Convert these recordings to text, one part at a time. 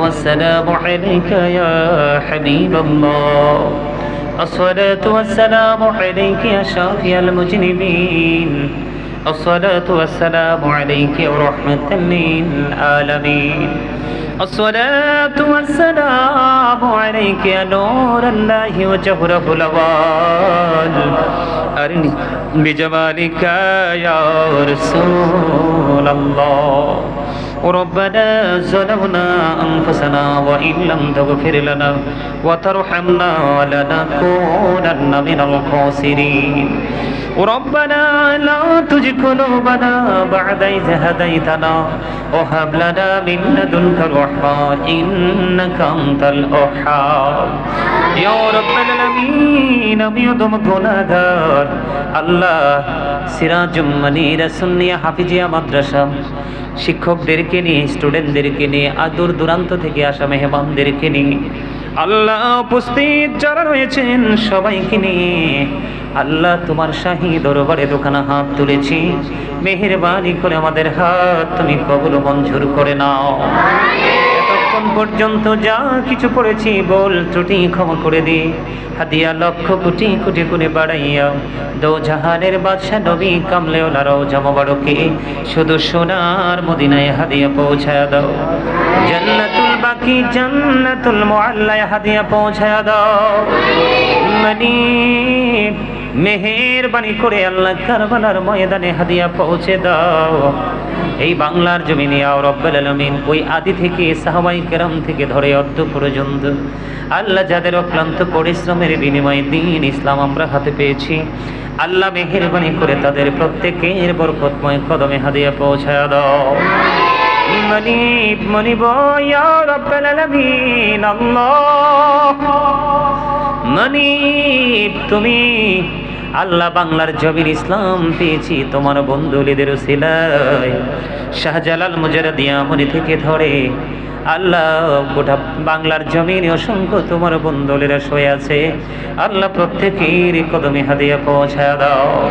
والسلام عليك يا حبيب الله. الصلاة والسلام عليك يا شافي المجنبين. الصلاة والسلام عليك يا رحمة للعالمين. الصلاة والسلام عليك يا نور الله وجهره الأوال. أرني بجمالك يا رسول الله. ربنا ظلمنا أنفسنا وإن لم تغفر لنا وترحمنا لنكونن من الخاسرين ربنا لا تزغ قلوبنا بعد إذ هديتنا وهب لنا من لدنك الرحمة إنك أنت الوهاب يا رب العالمين আমি অদম গুনাহগার আল্লাহ সিরাজুম মানিরা সুন্নিয়া হাফিজিয়া মাদ্রাসা শিক্ষকদেরকে নিয়ে স্টুডেন্টদেরকে নিয়ে, আদূর দূরান্ত থেকে আসা মেহমানদেরকে নিয়ে। আল্লাহ উপস্থিত যারা রয়েছেন সবাইকে নিয়ে। আল্লাহ তোমার শাহী দরবারে দোকানে হাত তুলেছি। মেহরবানি করে আমাদের হাত তুমি কবল মঞ্জুর করে নাও। এতক্ষণ পর্যন্ত যা কিছু করেছি, বল ত্রুটি ক্ষমা করে দি। হাদিয়া লক্ষ কোটি কোটি করে বাড়াইয়া দো জাহানের বাদশা নবী কামলেওলা রওজা মোবারকে শুধু সোনার মদিনায় হাদিয়া পৌঁছায় দাও। জান্নাতুল বাকি, জান্নাতুল মুআল্লায় হাদিয়া পৌঁছায় দাও। মানি মেহেরবানি করে আল্লাহ কারবালার ময়দানে হাদিয়া পৌঁছে দাও। এই বাংলার জমিনে আর রব্বাল আলমিন ওই আদি থেকে সাহাবাই কেরাম থেকে ধরে অর্ধ পর্যন্ত। আল্লাহ যাদের অক্লান্ত পরিশ্রমের বিনিময়ে দিন ইসলাম আমরা হাতে পেয়েছি। আল্লাহ মেহেরবানি করে তাদের প্রত্যেকের বরকতময় কদমে হাদিয়া পৌঁছায় দাও। মনিব মনিব রব্বাল আলামিন মনিব, তুমি আল্লাহ বাংলার জবির ইসলাম পেয়েছি তোমার বন্ধুলিদের সিলাই শাহজালাল মুজারদিয়ামনি থেকে ধরে আল্লাহ গোটা বাংলার জমিনে অসংখ্য তোমার বন্ধুলেরা শুয়ে আছে। আল্লাহ প্রত্যেকের কদমে হাদিয়া পৌঁছা দাও।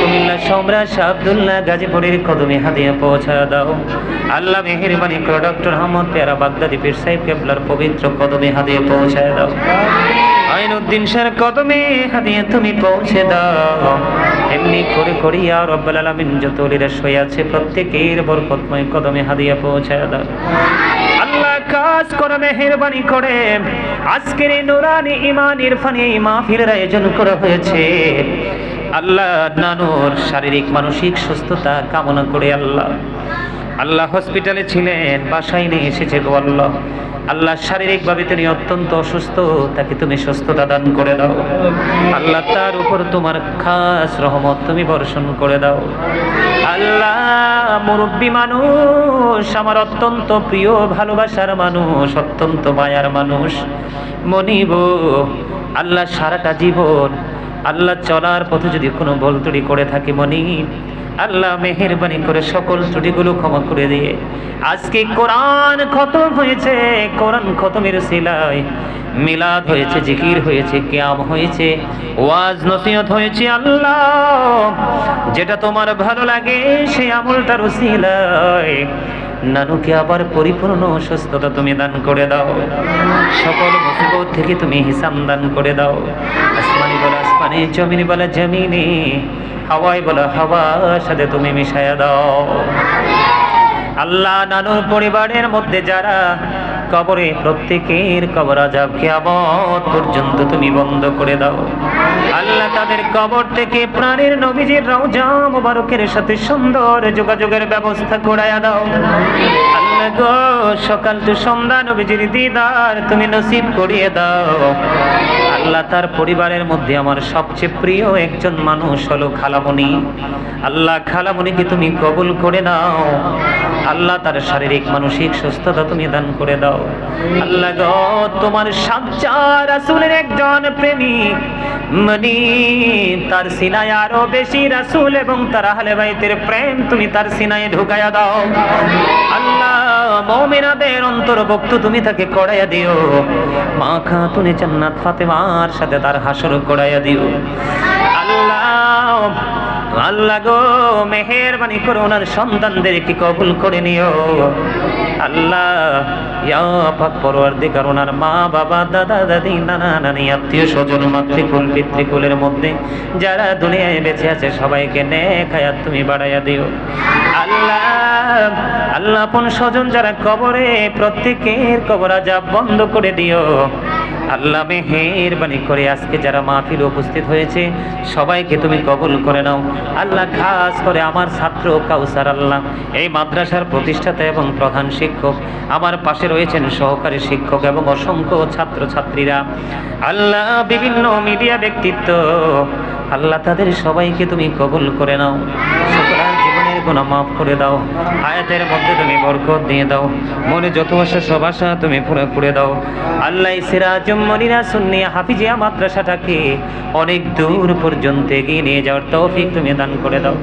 কুমিল্লা সম্রাট আবদুল্লাহ আব্দুল্লাহ গাজীপুরের কদমে হাদিয়া পৌঁছা দাও। আল্লাহ মেহেরবানি করে ডক্টর আহমদ পেয়ারা বাগদাদি পীর সাহেব কেবলার পবিত্র কদমে হাদিয়া পৌঁছায় দাও। আইনুদ্দিন স্যার কদমে হাদিয়ে তুমি পৌঁছে দাও। এমনি করে করি আর রব্বাল আলামিন, যত লিরা শুয়ে আছে প্রত্যেকের বরকতময় কদমে হাদিয়া পৌঁছায় দাও। আল্লাহ কাজ করে, মেহেরবানি করে। আজকের নুরানি ইমান ইরফানি, এই আয়োজন করা হয়েছে। আল্লাহ নানুর শারীরিক, মানসিক সুস্থতা কামনা করে আল্লাহ। আল্লাহ হসপিটালে ছিলেন, বাসায় নিয়ে এসেছে গো আল্লাহ। আল্লাহ শারীরিকভাবে তিনি অত্যন্ত অসুস্থ, তাকে তুমি সুস্থতা দান করে দাও। আল্লাহ তার উপর তোমার খাস রহমত তুমি বর্ষণ করে দাও। আল্লাহ মুরব্বী মানুষ, আমার অত্যন্ত প্রিয়, ভালোবাসার মানুষ, অত্যন্ত মায়ার মানুষ। মনিব, আল্লাহ সারাটা জীবন, আল্লাহ চলার পথে যদি কোনো ত্রুটি করে থাকে মনি আল্লাহ মেহেরবানি করে সকল ত্রুটিগুলো ক্ষমা করে দিয়ে। আজকে কোরআন খতম হয়েছে, কোরআন খতমের সিলাই মিলাদ হয়েছে, জিকির হয়েছে, কেয়াম হয়েছে, ওয়াজ নসিহত হয়েছে আল্লাহ। যেটা তোমার ভালো লাগে সে আমলটার উসিলায় নানুকে আবার পরিপূর্ণ সুস্থতা তুমি দান করে দাও। সকল মুসিবত থেকে তুমি হিসাম দান করে দাও। আসমানি বলা আসমানি, জমিনি বলা জমিনি হাওয়াই বলা হাওয়ার সাথে তুমি মিশাইয়া দাও। আল্লাহ নানুর পরিবারের মধ্যে যারা কবরে প্রত্যেকের কবর আজাব কিয়ামত পর্যন্ত তুমি বন্ধ করে দাও। আল্লাহ তাদের কবর থেকে প্রাণের নবীজির রওজা মোবারকের সাথে সুন্দর যোগাযোগের ব্যবস্থা করায়া দাও। আল্লাহ গো, সকাল তো সন্ধ্যা, নবীজির দিদার, তুমি নসিব করিয়ে দাও। আল্লাহ তার পরিবারের মধ্যে আমার সবচেয়ে প্রিয় একজন মানুষ হলো খালামণি আল্লাহ খালামণিকে তুমি কবুল করে নাও। আল্লাহ তার শারীরিক, মানসিক সুস্থতা তুমি দান করে দাও। আল্লাহ, গো, তোমার সাজ্জা রাসূলের একজন প্রেমিক। মনি তার সিনায় আরও বেশি রাসূল এবং তার আহলে বাইতের প্রেম তুমি তার সিনায় ঢুকায়া দাও। আল্লাহ মুমিনাদের অন্তর্ভুক্ত তুমি তাকে করাইয়া দিও। মা খাতুনে জান্নাত ফাতেমার সাথে তার হাসর করাইয়া দিও। আল্লাহ আল্লাহ গো, মেহেরবানি করে ওনার সন্তানদেরকে কবুল করে নিও। আল্লাহ পরওয়ারদিগার আর মা, বাবা, দাদা, দাদি আত্মীয় স্বজন, মাতৃকুল, পিতৃকুলের মধ্যে যারা দুনিয়ায় বেঁচে আছে, সবাইকে নেক তুমি বাড়াইয়া দিও। আল্লাহ আল্লাহ আপন স্বজন যারা কবরে, প্রত্যেকের কবরা যা বন্ধ করে দিও। আল্লাহ মেহেরবানি করে আজকে যারা মাহফিল উপস্থিত হয়েছে, সবাইকে তুমি কবুল করে নাও। আল্লাহ খাস করে আমার ছাত্র কাউসার আল্লাহ, এই মাদ্রাসার প্রতিষ্ঠাতা এবং প্রধান শিক্ষক, আমার পাশে রয়েছেন সহকারী শিক্ষক এবং অসংখ্য ছাত্র ছাত্রীরা আল্লাহ বিভিন্ন মিডিয়া ব্যক্তিত্ব, আল্লাহ তাদের সবাইকে তুমি কবুল করে নাও। গুণা মাফ করে দাও। আয়াতের মধ্যে তুমি বরকত দিয়ে দাও। মনে যত আশা, সব আশা তুমি পুরো করে দাও। আল্লাহ সিরাজম মনিরা সুন্নিয়া হাফিজিয়া মাদ্রাসাটাকে অনেক দূর পর্যন্ত এগিয়ে নিয়ে যাওয়ার তৌফিক তুমি দান করে দাও।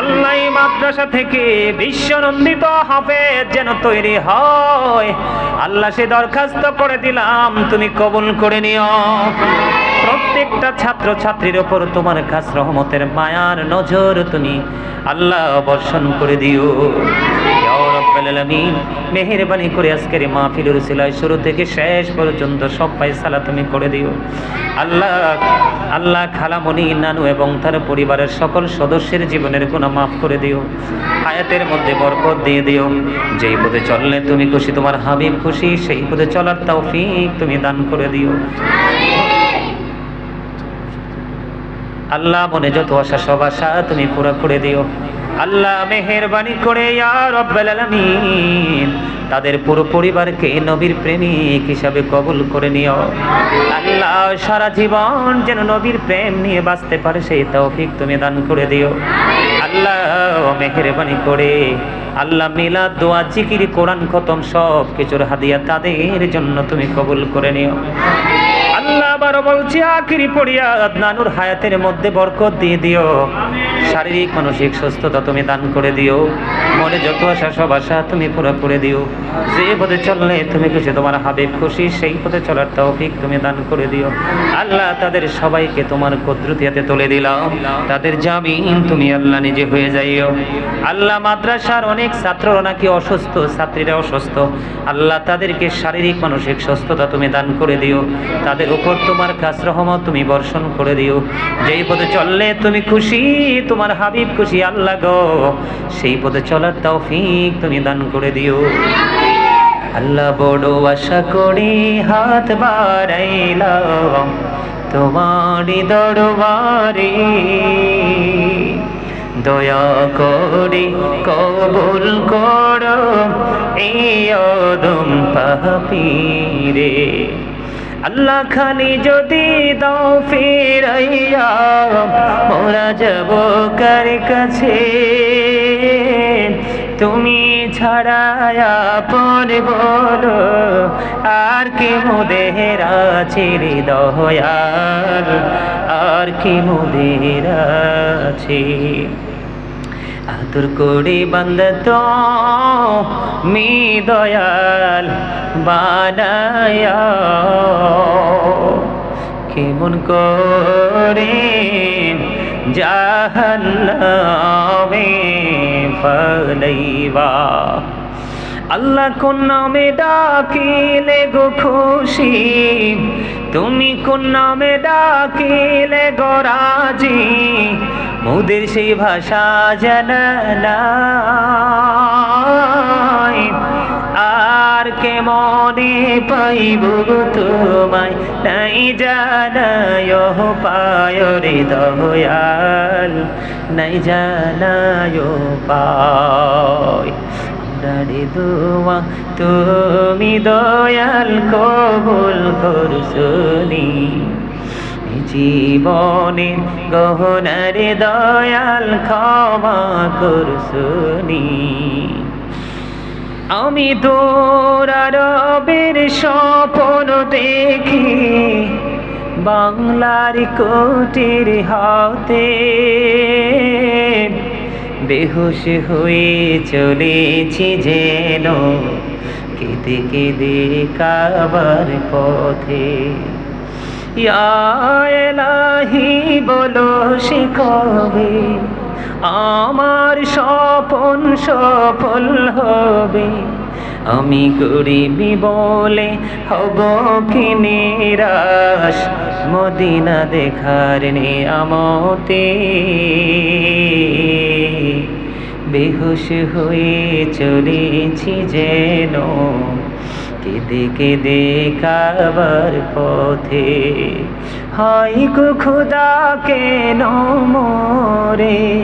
আল্লাহ মাদ্রাসা থেকে বিশ্বনন্দিত হাফেজ যেন তৈরি হয়। আল্লাহ সে দরখাস্ত করে দিলাম, তুমি কবুল করে নিও। প্রত্যেকটা ছাত্র ছাত্রীর ওপর তোমার খাস রহমতের মায়ার নজর তুমি আল্লাহ বর্ষণ করে দিও। মেহেরবানি করে আজকের মাহফিলের উসিলায় শুরু থেকে শেষ পর্যন্ত সব ফায়সালা তুমি করে দিও। আল্লাহ আল্লাহ খালামণি, নানু এবং তার পরিবারের সকল সদস্যের জীবনের গুণা মাফ করে দিও। হায়াতের মধ্যে বরকত দিয়ে দিও। যেই পথে চললে তুমি খুশি, তোমার হাবিব খুশি, সেই পথে চলার তাও তৌফিক তুমি দান করে দিও। আল্লাহ মনে যত আশা, সব আশা তুমি পুরো করে দিও। আল্লাহ মেহেরবানি করে তাদের পুরো পরিবারকে নবীর প্রেমিক হিসাবে কবুল করে নিও। আল্লাহ সারা জীবন যেন নবীর প্রেম নিয়ে বাঁচতে পারে, সেই তৌফিক তুমি দান করে দিও। আল্লাহ মেহেরবানি করে, আল্লাহ মিলাদ, দোয়া, জিকির, কোরআন খতম সব কিছুর হাদিয়া তাদের জন্য তুমি কবুল করে নিও। আল্লাহ আবার বলছি আখিরি পড়িয়া নানুর হায়াতের মধ্যে বরকত দিয়ে দিও। শারীরিক, মানসিক সুস্থতা তুমি দান করে দিও। মনে যত আশা, সব আশা তুমি পুরো করে দিও। যে পথে চললে তুমি খুশি, তোমার হাবিব খুশি, সেই পথে চলার তৌফিক তুমি দান করে দিও। আল্লাহ তাদের সবাইকে তোমার কদ্রুতিয়াতে তুলে দিলাম। তাদের জামিন তুমি আল্লাহ নিজে হয়ে যাইও। আল্লাহ মাদ্রাসার অনেক ছাত্ররা নাকি অসুস্থ, ছাত্রীরা অসুস্থ। আল্লাহ তাদেরকে শারীরিক, মানসিক সুস্থতা তুমি দান করে দিও। তাদের উপর তোমার কাজ রহমত তুমি বর্ষণ করে দিও। যেই পথে চললে তুমি খুশি, তোমার হাবিব খুশি, আল্লাহ গো। সেই পথে চলার তৌফিক তুমি দান করে দিও। আল্লাহ বড় আশা করি হাত বাড়াইলাম তোমারই দরবারে। দয়া করে কবুল করো, এই অদম পাপিরে। আল্লাহ খালি যদি দাও ফিরাইয়া মোরা যাব কার কাছে? তুমি ছাড়ায়া পর বলো, আর কি মোদের আছে রে দয়াল আর কি মোদের আছে? আদর করে বান্দ তো মি দয়াল বানায়া। কেমন করে জাহান্নামে ফলাইবা। আল্লাহ কোন নামে ডাকিলে গো খুশি? তুমি কোন নামে ডাকিলে গো রাজি? মোদের সেই ভাষা জানা আর কে মনে পাইব তোমায়? নাই জানায় পায় রে দয়াল। নাই জানায় পায়। দোয়া, তুমি দয়াল কবুল করছনি জীবনে গহনারে দয়াল ক্ষমা করছনি আমি তোর রবের স্বপন দেখি, বাংলার কোটির হাতে। বেহুশ হয়ে চলেছি যেন কেঁদে কেঁদে কাবার পথে। ইয়া এলাহি, বলো কবে? আমার স্বপন সফল হবে। আমি গরিবি বলে হব কি নিরাশ। মদিনা দেখার নিয়ামতে। বেহুশ হয়ে চলেছি যেন। কেঁদে কেঁদে কাবার পথে। হাই গো খুদা, কেন মোরে?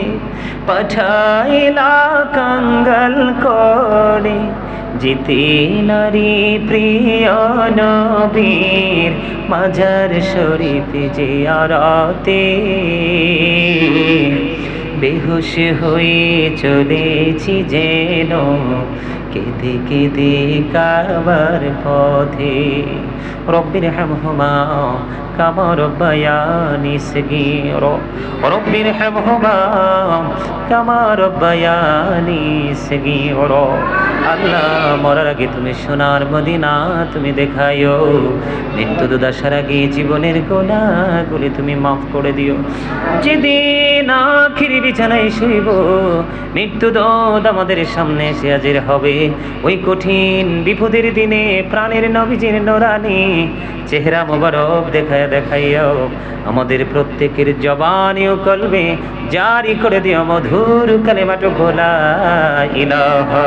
পাঠাইলা কঙ্গল করে। জিতে নারী প্রিয় নবীর মাজার শরীফ যে আরাতে। বেহুশ হয়ে চলেছি যেন কেঁদে কেঁদে কাবার পথে। রব্বির হামহুমা কামা রব্বায়ানি সগীর। রব্বির হামহুমা কামা রব্বায়ানি সগীর। আল্লাহ মরার আগে তুমি সোনার মদিনা তুমি দেখাইও। মৃত্যু দুদাসার আগে জীবনের গোলাগুলি তুমি মাফ করে দিও। যেদিন আখিরি বিছানায় শুইব। মৃত্যু দোদ আমাদের সামনে এসে হাজির হবে। ওই কঠিন বিপদের দিনে প্রাণের নবীজির নোরানি, চেহারা মোবারক দেখায় দেখাইও আমাদের প্রত্যেকের জবানিও কলবে জারি করে দিও মধুর কালেমাটো গোলা ইলাহা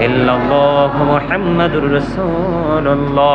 ইল্লাল্লাহু মুহাম্মাদুর রাসূলুল্লাহ।